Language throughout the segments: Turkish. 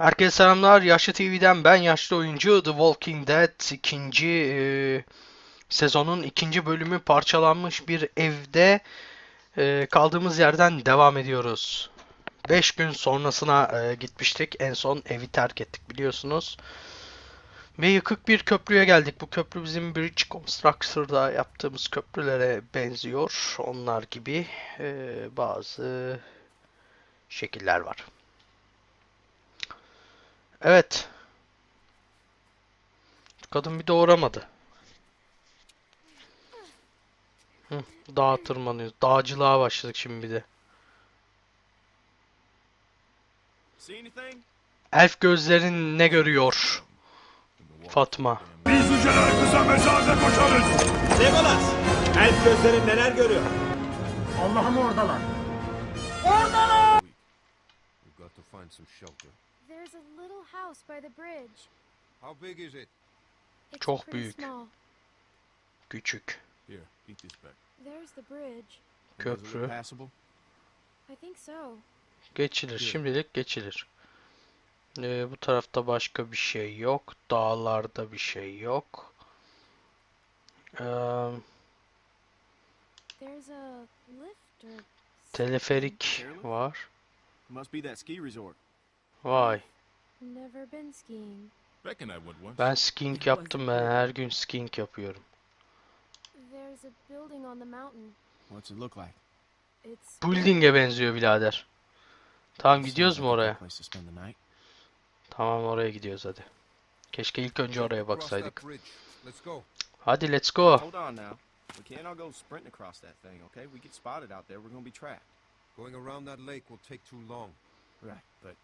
Herkese selamlar. Yaşlı TV'den ben yaşlı oyuncu The Walking Dead ikinci e, sezonun ikinci bölümü parçalanmış bir evde e, kaldığımız yerden devam ediyoruz. 5 gün sonrasına e, gitmiştik. En son evi terk ettik biliyorsunuz. Ve yıkık bir köprüye geldik. Bu köprü bizim Bridge Constructor'da yaptığımız köprülere benziyor. Onlar gibi e, bazı şekiller var. Evet. Kadın bir doğramadı. Hı, dağa tırmanıyoruz. Dağcılığa başladık şimdi bir de. See anything? Elf gözlerin ne görüyor? Fatma. Biz yüceler kısa mesafe koşarız. Legolas! Elf gözlerin neler görüyor? Allah'ım oradalar. We've There's a little house by the bridge. How big is it? It's Çok büyük. small. Küçük. Here, eat this back. There's the bridge. Köprü. Passable? I think so. Geçilir. Şimdilik geçilir. Ee, bu tarafta başka bir şey yok. Dağlarda bir şey yok. Ee, There's a lift or teleferik var. Must be that ski resort. Vay. Ben skiing yaptım ben. Her gün skiing yapıyorum. There's a building on the mountain. What's it look like? It's Building'e benziyor birader. Tamam gidiyoruz mu oraya? Tamam oraya gidiyoruz hadi. Keşke ilk önce oraya baksaydık. Hadi let's go. We can't all go sprinting across that thing, okay? We get spotted out there, we're gonna be trapped. Going around that lake will take too long. Right, but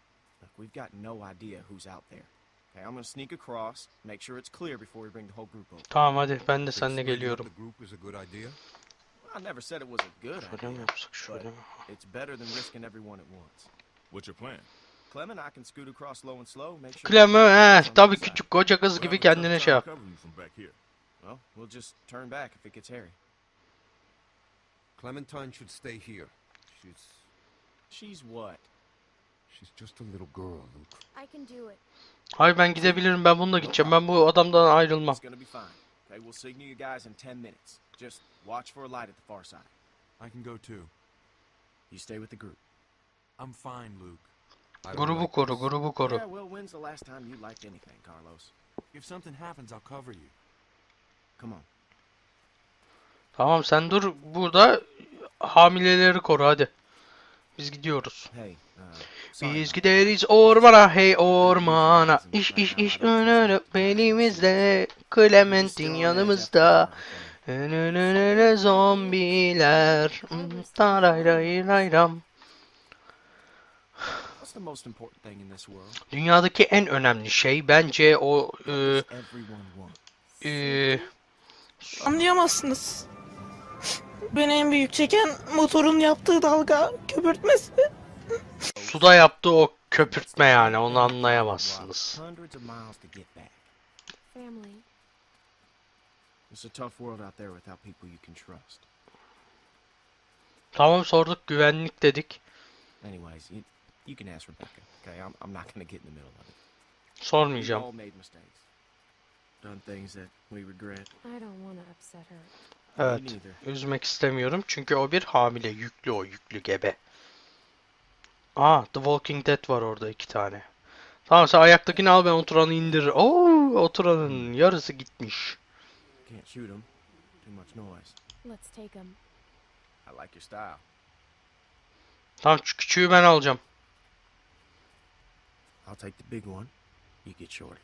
look, we've got no idea who's out there. Okay, I'm gonna sneak across, make sure it's clear before we bring the whole group over. Tamam hadi ben de Think seninle splitting up geliyorum. The group is a good idea. I never said it was a good idea. yapsak şöyle mi? It's better than risking everyone at once. What's your plan? Clem and I can scoot across low and slow, make sure. Clem everyone's he on the tabii side. küçük koca kız gibi We'll have a tough kendine şey yap. you from back here. Well, we'll just turn back if it gets hairy. Clementine should stay here. She's She's what? She's just a little girl, Luke. I can do it. Hayır ben gidebilirim ben bununla gideceğim. Ben bu adamdan ayrılmam. It's gonna be fine. Okay, we'll signal you guys in 10 minutes. Just watch for a light at the far side. I can go too. You stay with the group. I'm fine, Luke. Grubu koru grubu koru. Yeah, well, when's the last time you liked anything, Carlos? If something happens, I'll cover you. Come on. Tamam sen dur burada hamileleri koru hadi. Biz gidiyoruz. Uh, Biz gideriz ormana hey ormana. İş iş iş önünü belimizde. edge yanımızda. Önünü zombiler. Tarayrayram. What's the most important thing in this world? Dünyadaki en önemli şey bence o e, e, Anlayamazsınız. Beni en büyük çeken motorun yaptığı dalga köpürtmesi. suda yaptığı o köpürtme yani onu anlayamazsınız. Tamam sorduk güvenlik dedik. Anyways, you, you can ask Rebecca. Okay, I'm, I'm not gonna get in the middle of it. We've Sormayacağım. Evet. Üzmek istemiyorum çünkü o bir hamile. Yüklü o. Yüklü gebe. Aa The Walking Dead var orada iki tane. Tamam sen ayaktakini al ben oturanı indir. Oo oturanın yarısı gitmiş. Can't shoot them. Too much noise. Let's take him. I like your style. Tamam şu küçüğü ben alacağım. I'll take the big one. You get shorty.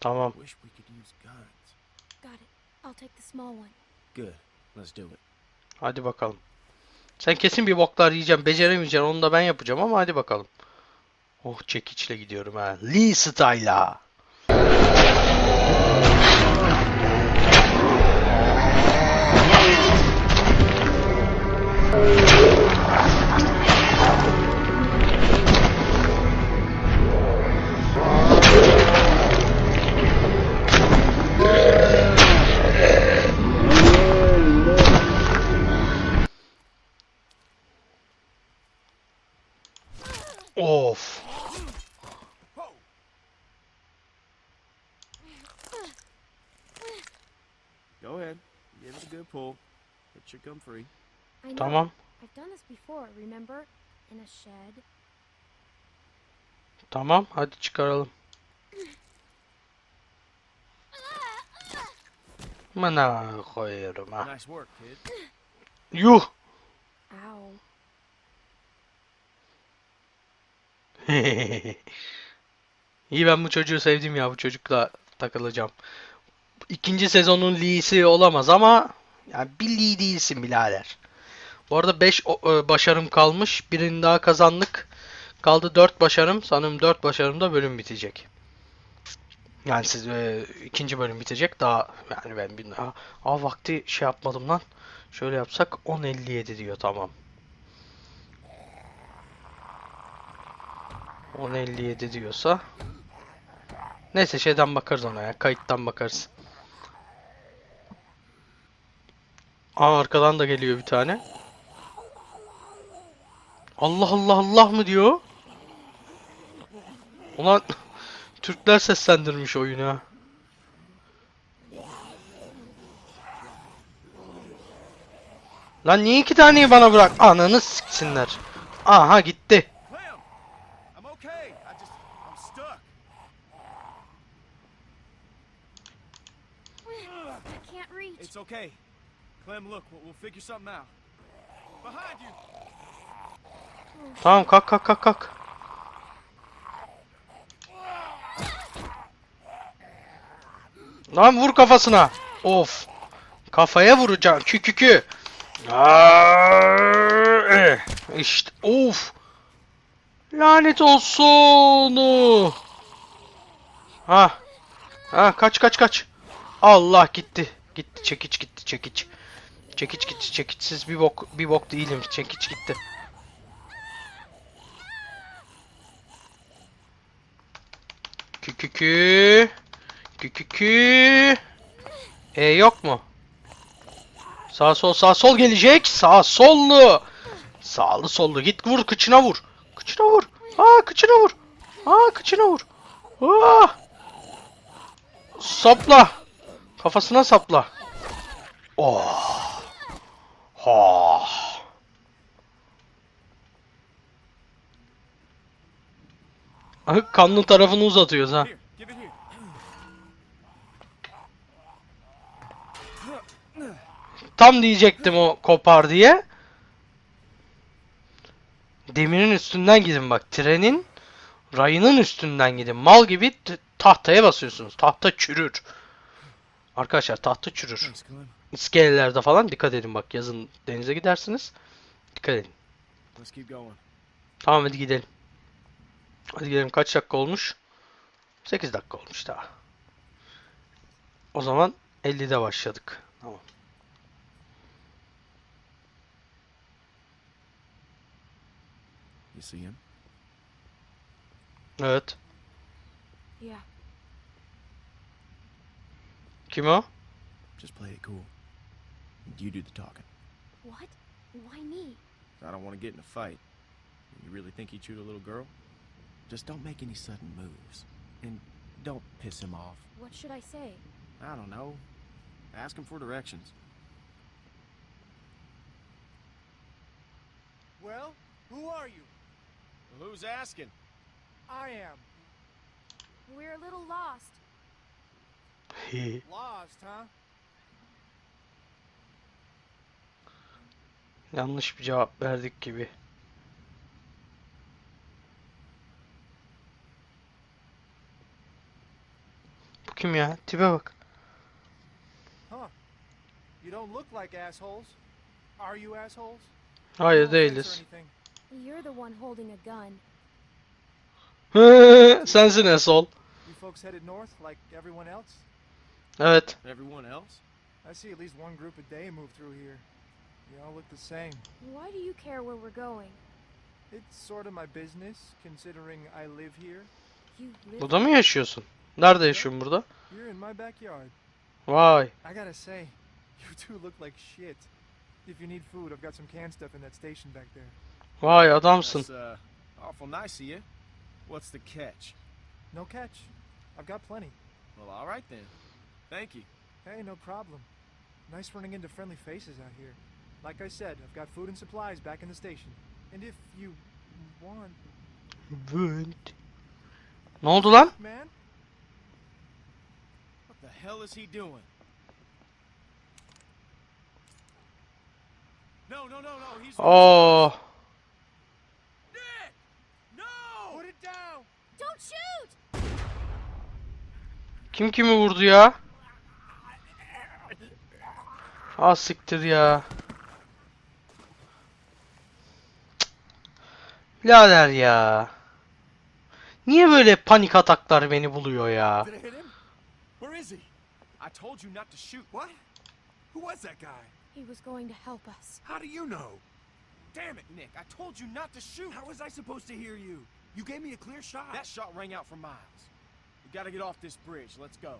Tamam. Wish we could use guns. Got it. I'll take the small one. Good. Let's do it. Hadi bakalım. Sen kesin bir boklar yiyeceksin. Beceremeyeceksin. Onu da ben yapacağım ama hadi bakalım. Oh çekiçle gidiyorum ha. Lee Style'a. Should come free. I know. Tamam. I've done this before, remember? In a shed. Tamam. Hadi çıkaralım. Mana koyuyorum ha. Nice work, kid. Yuh. Ow. İyi ben bu çocuğu sevdim ya. Bu çocukla takılacağım. İkinci sezonun Lee'si olamaz ama yani Lee değilsin birader. Bu arada 5 başarım kalmış. Birini daha kazandık. Kaldı 4 başarım. Sanırım 4 başarımda bölüm bitecek. Yani siz e, ikinci bölüm bitecek. Daha yani ben aa, aa, vakti şey yapmadım lan. Şöyle yapsak 10.57 diyor tamam. 10.57 diyorsa Neyse şeyden bakarız ona ya. Kayıttan bakarız. Aa arkadan da geliyor bir tane. Allah Allah Allah mı diyor? Ulan Türkler seslendirmiş oyunu ha. Lan niye iki taneyi bana bırak? Ananı siksinler. Aha gitti. Clem! I'm okay. I just, I'm stuck. I can't reach. It's okay. Clem, look, we'll, we'll figure something out. Behind you! Tamam kalk kalk kalk kalk. Lan vur kafasına. Of. Kafaya vuracağım. Kü kü kü. Aa, eh. İşte of. Lanet olsun. Ha. Ha kaç kaç kaç. Allah gitti. Gitti çekiç gitti çekiç. Çekiç gitti çekiçsiz bir bok bir bok değilim. Çekiç gitti. Kü kü kü. Kü kü kü. E yok mu? Sağ sol sağ sol gelecek. Sağ sollu. Sağlı sollu git vur kıçına vur. Kıçına vur. Aa kıçına vur. Aa kıçına vur. Aa. Sapla. Kafasına sapla. Oh. Ha. Aha, Kanlı tarafını uzatıyoruz ha. Tam diyecektim o kopar diye. Demirin üstünden gidin bak. Trenin rayının üstünden gidin. Mal gibi tahtaya basıyorsunuz. Tahta çürür. Arkadaşlar tahta çürür. İskelelerde falan dikkat edin bak. Yazın denize gidersiniz. Dikkat edin. Let's keep going. Tamam hadi gidelim. Hadi gidelim. Kaç dakika olmuş? 8 dakika olmuş daha. O zaman 50'de başladık. Tamam. You see him? Evet. Yeah. Kim o? Just play it cool. You do the talking. What? Why me? I don't want to get in a fight. You really think he chewed a little girl? Just don't make any sudden moves. And don't piss him off. What should I say? I don't know. Ask him for directions. Well, who are you? Who's asking? I am. We're a little lost. Lost, huh? Yanlış bir cevap verdik gibi. Bu kim ya? Tipe bak. You don't look like assholes. Are you assholes? Hayır değiliz. You're the one holding a gun. Sensin Esol. You folks headed north like everyone else? Evet. Everyone else? I see at least one group a day move through here. You all look the same. Why do you care where we're going? It's sort of my business, considering I live here. You live Burada mı yaşıyorsun? Nerede yaşıyorsun burada? You're in my backyard. Vay. I gotta say, you two look like shit. If you need food, I've got some canned stuff in that station back there. Vay adamsın. That's uh, awful nice of you. What's the catch? No catch. I've got plenty. Well, all right then. Thank you. Hey, no problem. Nice running into friendly faces out here. Like I said, I've got food and supplies back in the station. And if you want, Vent. Ne oldu lan? man, What the hell is he doing? No, no, no, no. He's Oo. Nick! No! put it down. Don't shoot! Kim kimi vurdu ya? Ah siktir ya. Birader ya. Niye böyle panik ataklar beni buluyor ya? You? Who was that guy? He was going to help us. How do you know? Damn it, Nick. I told you not to shoot. How was I supposed to hear you? You gave me a clear shot. That shot rang out for miles. We gotta get off this bridge. Let's go.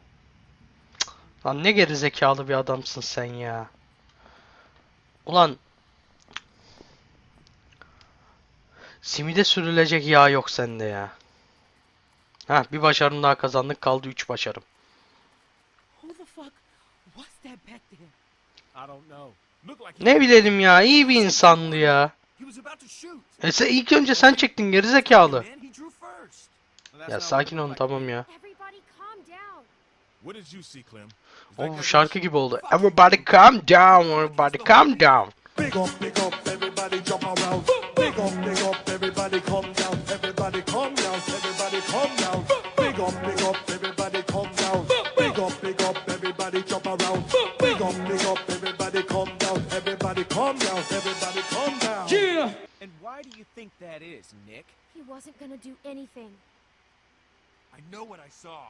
Lan ne geri zekalı bir adamsın sen ya. Ulan Simide sürülecek yağ yok sende ya. Ha bir başarım daha kazandık kaldı 3 başarım. Who the fuck was that back there? I don't know. Look like he Ne bilelim ya iyi bir insandı ya. E sen ilk önce sen çektin geri zekalı. Man, he drew first. Well, that's Ya sakin olun tamam ya. O bu şarkı gibi oldu. Everybody calm down, everybody calm down. Up, up, everybody calm down. Everybody calm down, everybody calm down. Yeah! And why do you think that is, Nick? He wasn't gonna do anything. I know what I saw.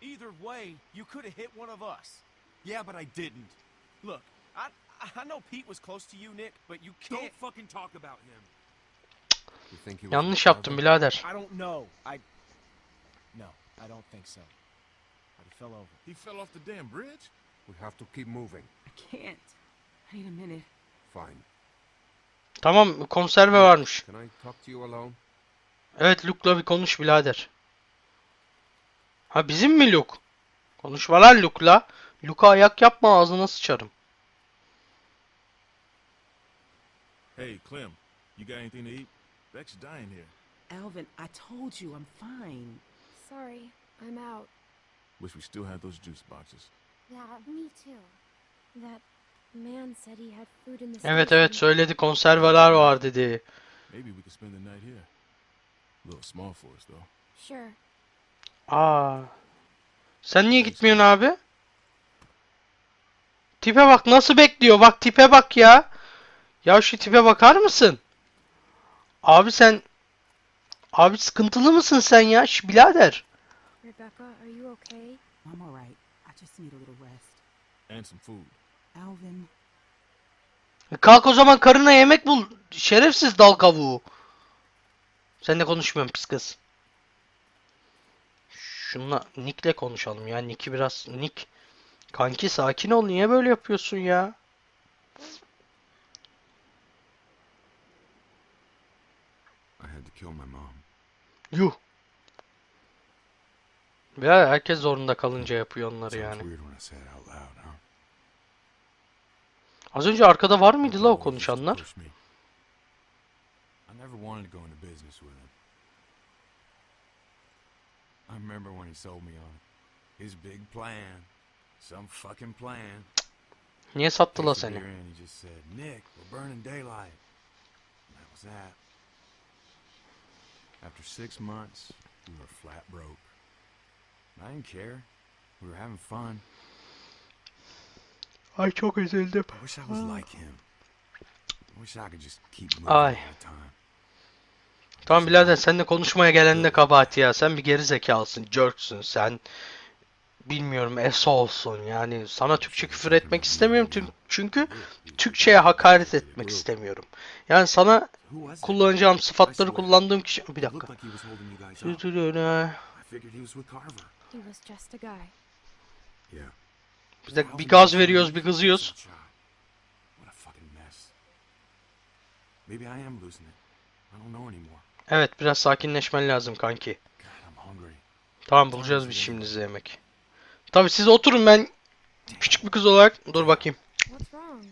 Either way, you could have hit one of us. Yeah, but I didn't. Look, I I know Pete was close to you, Nick, but you can't. Don't fucking talk about him. You think he was Yanlış yaptım birader. I don't know. I. No, I don't think so. But he fell over. He fell off the damn bridge? We have to keep moving. I can't. I need a minute. Fine. Tamam konserve varmış. Can I talk to you alone? Evet Luke'la bir konuş birader. Ha bizim mi Luke? Konuşma lan Luke'la. Luke'a ayak yapma ağzına sıçarım. Hey, Clem, you got anything to eat? Beck's dying here. Alvin, I told you I'm fine. Sorry, I'm out. Wish we still had those juice boxes. Yeah, me too. That man said he had food in the Evet evet söyledi konserveler var dedi. Maybe we could spend the night here. A little small for us, though. Sure. Aa. Sen niye gitmiyorsun abi? Tipe bak nasıl bekliyor. Bak tipe bak ya. Ya şu tipe bakar mısın? Abi sen Abi sıkıntılı mısın sen ya? Şu birader. Rebecca, are you okay? I'm alright. I just need a little. And some food. Alvin, Kalk o zaman karına yemek bul. Şerefsiz dal kavuğu. Sen de konuşmuyorsun pis kız. Şunla Nick'le konuşalım ya. Nick'i biraz Nick. Kanki sakin ol. Niye böyle yapıyorsun ya? I had to kill my mom. Yuh. Ya herkes zorunda kalınca yapıyor onları yani. Az önce arkada var mıydı la o konuşanlar? I remember when he sold me on it. His big plan. Some fucking plan. Niye sattı la seni? he just said, Nick, we're burning daylight. And that was that. After six months, we were flat broke. I didn't care. We were having fun. Ay çok üzüldüm. I wish I was like him. I wish I could just keep moving Ay. all the time. Tamam birader sen de konuşmaya gelen de kabahat ya. Sen bir geri zekalısın, jerksün sen. Bilmiyorum eso olsun yani. Sana Türkçe küfür etmek istemiyorum tüm- çünkü Türkçe'ye hakaret etmek istemiyorum. Yani sana Who was it? kullanacağım sıfatları kullandığım kişi... Bir It dakika. looked like he was holding you guys up. I figured he was with Carver. He was just a guy. Yeah. Biz de bir gaz veriyoruz, bir kızıyoruz. What a fucking mess. Maybe I am losing it. I don't know anymore. Evet biraz sakinleşmen lazım kanki. God, I'm hungry. Tamam bulacağız biz şimdi size yemek. Tabi siz oturun ben Küçük bir kız olarak dur bakayım. What's wrong?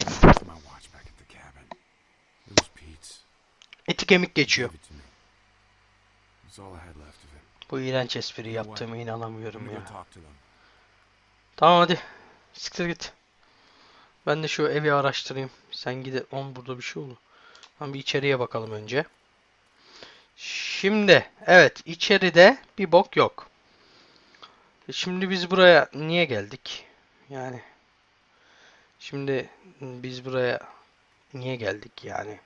Left my watch back at the cabin. It was Pete's. Eti kemik geçiyor. It's all I had left. Bu iğrenç espri yaptığıma I'm inanamıyorum ya. Tamam hadi. Siktir git. Ben de şu evi araştırayım. Sen gide. On burada bir şey oldu. Tamam bir içeriye bakalım önce. Şimdi evet içeride bir bok yok. Şimdi biz buraya niye geldik? Yani şimdi biz buraya niye geldik yani?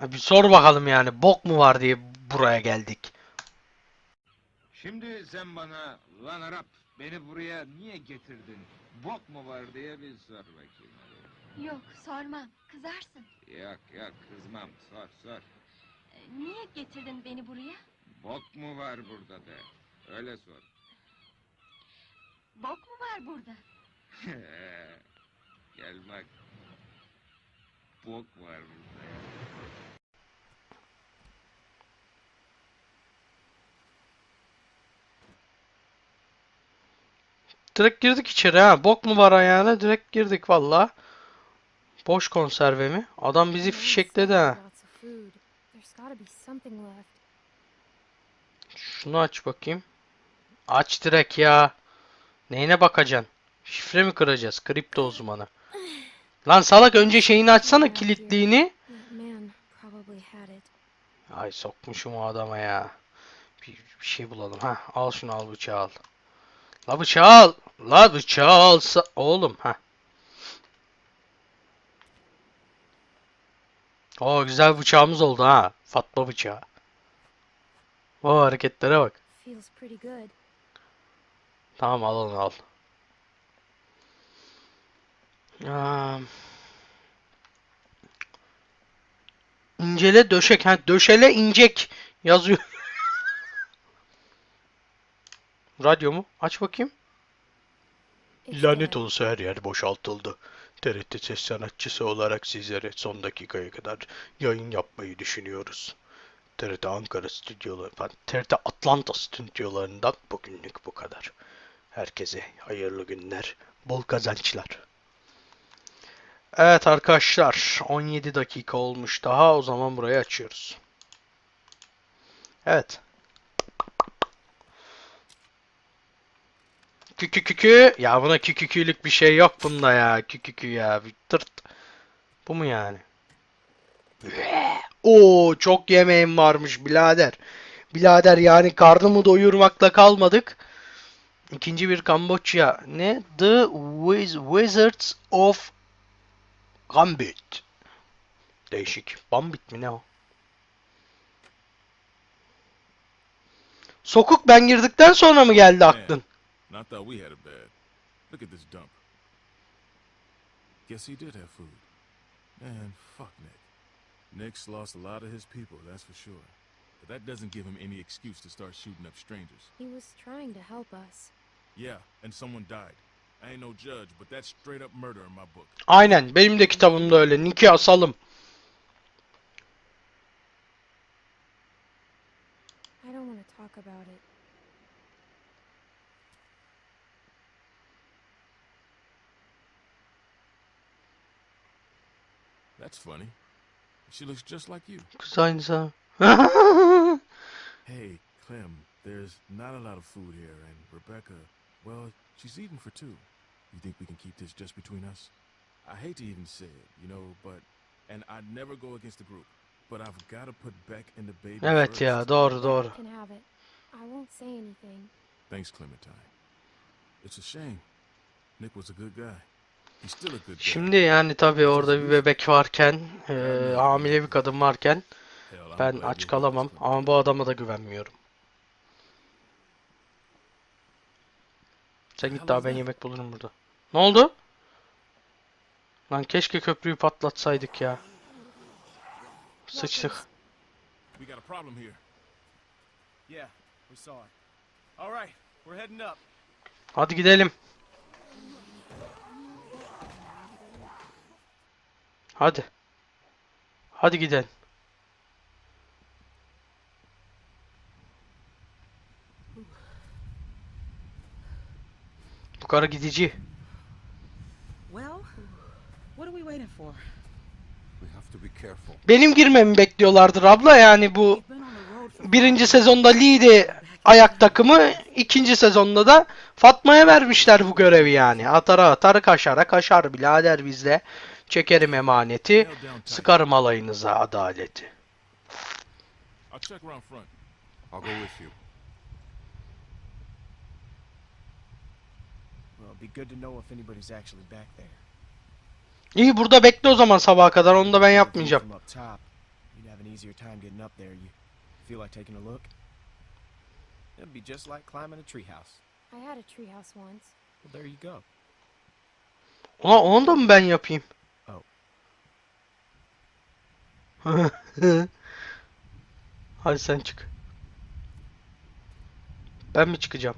Bir sor bakalım yani bok mu var diye buraya geldik. Şimdi sen bana lan Arap beni buraya niye getirdin? Bok mu var diye bir sor bakayım. Yok, sormam. Kızarsın. Yok yok kızmam sor sor. Niye getirdin beni buraya? Bok mu var burada de. Öyle sor. Bok mu var burada? Gel bak. Bok var burada. ya. Direkt girdik içeri ha. Bok mu var ayağına? Direkt girdik valla. Boş konserve mi? Adam bizi fişekledi ha. Şunu aç bakayım. Aç direkt ya. Neyine bakacaksın? Şifre mi kıracağız? Kripto uzmanı. Lan salak önce şeyini açsana kilitliğini. Ay sokmuşum o adama ya. Bir, bir şey bulalım. Ha, al şunu al bıçağı al. La bıçağı al. La bıçağı alsa. Oğlum ha. O güzel bıçağımız oldu ha. Fatma bıçağı. O hareketlere bak. Tamam al onu al. Aa, incele döşek. Ha, döşele incek yazıyor. Radyo mu? Aç bakayım. Lanet olsun her yer boşaltıldı. TRT ses sanatçısı olarak sizlere son dakikaya kadar yayın yapmayı düşünüyoruz. TRT Ankara stüdyoları, TRT Atlanta stüdyolarından bugünlük bu kadar. Herkese hayırlı günler, bol kazançlar. Evet arkadaşlar, 17 dakika olmuş daha. O zaman burayı açıyoruz. Evet. Kükükükü. Ya buna kükükülük bir şey yok bunda ya. Kükükü ya. Bir tırt. Bu mu yani? Oo çok yemeğim varmış birader. Birader yani karnımı doyurmakla kalmadık. İkinci bir Kamboçya. Ne? The Wiz- Wizards of Gambit. Değişik. Bambit mi ne o? Sokuk ben girdikten sonra mı geldi aklın? And I thought we had it bad. Look at this dump. Guess he did have food. Man, fuck Nick. Nick's lost a lot of his people, that's for sure. But that doesn't give him any excuse to start shooting up strangers. He was trying to help us. Yeah, and someone died. I ain't no judge, but that's straight up murder in my book. Aynen. Benim de kitabımda öyle. Nick'i asalım. I don't want to talk about it. That's funny. She looks just like you. Kız aynı sana. Hey, Clem, there's not a lot of food here, and Rebecca, well, she's eating for two. You think we can keep this just between us? I hate to even say it, you know, but, and I'd never go against the group, but I've got to put Beck and the baby Evet first. ya doğru doğru. You can have it. I won't say anything. Thanks, Clementine. It's a shame. Nick was a good guy. Şimdi yani tabii orada bir bebek varken, eee, hamile bir kadın varken ben aç kalamam ama bu adama da güvenmiyorum. Sen git daha ben yemek bulurum burada. Ne oldu? Lan keşke köprüyü patlatsaydık ya. Sıçtık. We got a problem here. Yeah, we saw it. All right, we're heading up. Hadi gidelim. Hadi. Hadi gidelim. Bu karı gidici. waiting for? We have to be careful. Benim girmemi bekliyorlardır abla yani bu birinci sezonda Lee'di ayak takımı ikinci sezonda da Fatma'ya vermişler bu görevi yani. Atara atar kaşara kaşar birader bizde. Çekerim emaneti sıkarım alayınıza adaleti. I'll check around front. I'll go with you. Well, it'd be good to know if anybody's actually back there. İyi burada bekle o zaman sabaha kadar onu da ben yapmayacağım. From up top, you'd have an easier time getting up there. You feel like taking a look? It'd be just like climbing a treehouse. I had a treehouse once. Well, there you go. Ulan onu da mı ben yapayım? Oh. Hadi sen çık. Ben mi çıkacağım?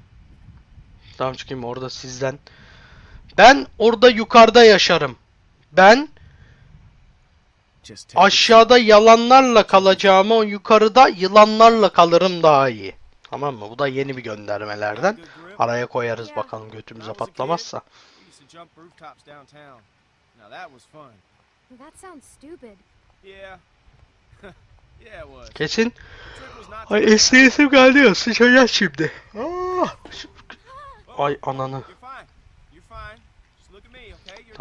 Tamam çıkayım orada sizden. Ben orada yukarıda yaşarım. Ben aşağıda yalanlarla kalacağıma o yukarıda yılanlarla kalırım daha iyi. Tamam mı? Bu da yeni bir göndermelerden. Araya koyarız bakalım götümüze patlamazsa. That sounds stupid. Yeah. yeah, it was. The Kesin. Ay esneyesim geldi ya sıçacağız şimdi. Ah! Ay ananı.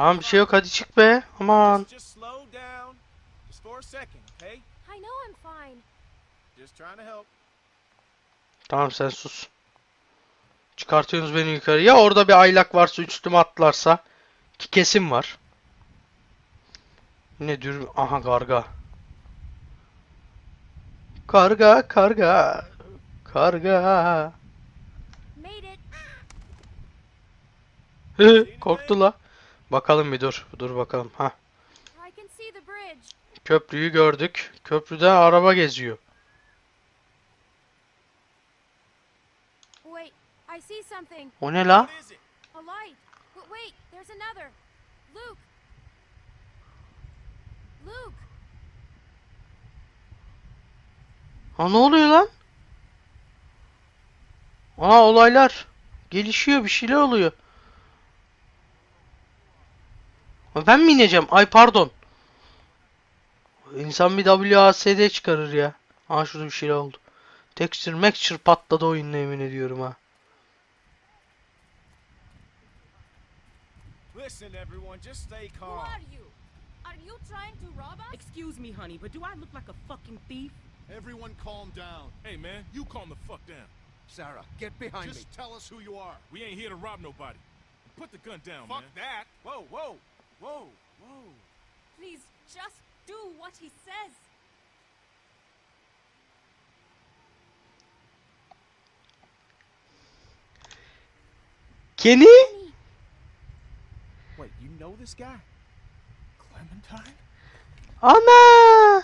Tamam bir şey yok hadi çık be. Aman. Just, just slow down. Just for a second, okay? I know I'm fine. Just trying to help. Tamam sen sus. Çıkartıyorsunuz beni yukarı. Ya orada bir aylak varsa üstüme atlarsa. Ki kesim var. Yine dür... Aha karga. Karga karga. Karga. Korktu la. Bakalım bir dur. Dur bakalım. Ha. Köprüyü gördük. Köprüde araba geziyor. O ne la? What is it? A light. But wait, there's another. Luke. Luke. Ha ne oluyor lan? Aa olaylar gelişiyor bir şeyler oluyor. Ha, Ben mi ineceğim? Ay pardon. İnsan bir WASD çıkarır ya. Aa şurada bir şeyler oldu. Texture Maxture patladı oyunla emin ediyorum ha. Listen, everyone, just stay Who calm. are you? Are you trying to rob us? Excuse me, honey, but do I look like a fucking thief? Everyone calm down. Hey, man, you calm the fuck down. Sarah, get behind me. Just tell us who you are. We ain't here to rob nobody. Put the gun down, Fuck man. that. Whoa, whoa, whoa, whoa. Please, just do what he says. Kenny? Wait, you know this guy? Ana!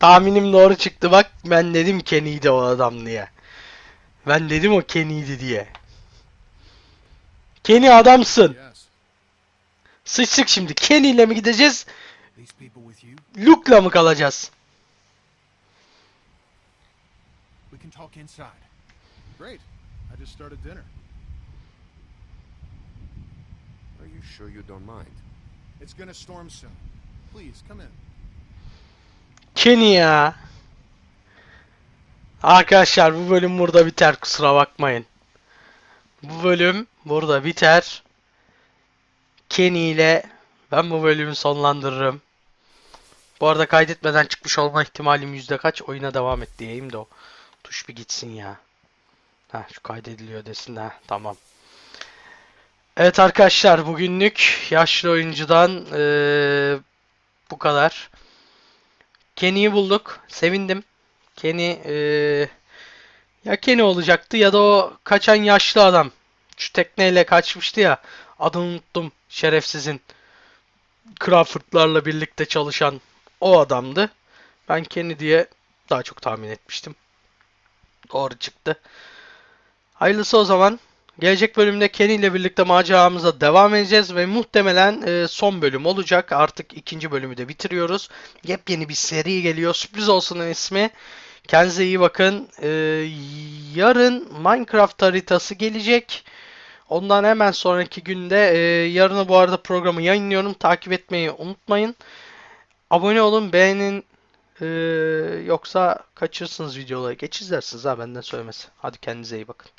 Tahminim doğru çıktı bak. Ben dedim Kenny'di o adam diye. Ben dedim o Kenny'di diye. Kenny adamsın. Sıçtık şimdi. Kenny ile mi gideceğiz? Luke'la mı kalacağız? We can talk inside. Great. I just started dinner. Are you sure you don't mind? It's gonna storm soon. Please, come in. Kenny ya. Arkadaşlar bu bölüm burada biter kusura bakmayın. Bu bölüm burada biter. Kenny ile ben bu bölümü sonlandırırım. Bu arada kaydetmeden çıkmış olma ihtimalim yüzde kaç? Oyuna devam et diyeyim de o tuş bir gitsin ya. Ha şu kaydediliyor desin de tamam. Evet arkadaşlar bugünlük yaşlı oyuncudan eee, bu kadar. Kenny'yi bulduk. Sevindim. Kenny eee, ya Kenny olacaktı ya da o kaçan yaşlı adam. Şu tekneyle kaçmıştı ya. Adını unuttum. Şerefsizin. Crawford'larla birlikte çalışan o adamdı. Ben Kenny diye daha çok tahmin etmiştim. Doğru çıktı. Hayırlısı o zaman. Gelecek bölümde Kenny ile birlikte maceramıza devam edeceğiz ve muhtemelen e, son bölüm olacak. Artık ikinci bölümü de bitiriyoruz. Yepyeni bir seri geliyor. Sürpriz olsun ismi. Kendinize iyi bakın. E, yarın Minecraft haritası gelecek. Ondan hemen sonraki günde e, yarını bu arada programı yayınlıyorum. Takip etmeyi unutmayın. Abone olun, beğenin. E, yoksa kaçırırsınız videoları. Geç izlersiniz ha benden söylemesi. Hadi kendinize iyi bakın.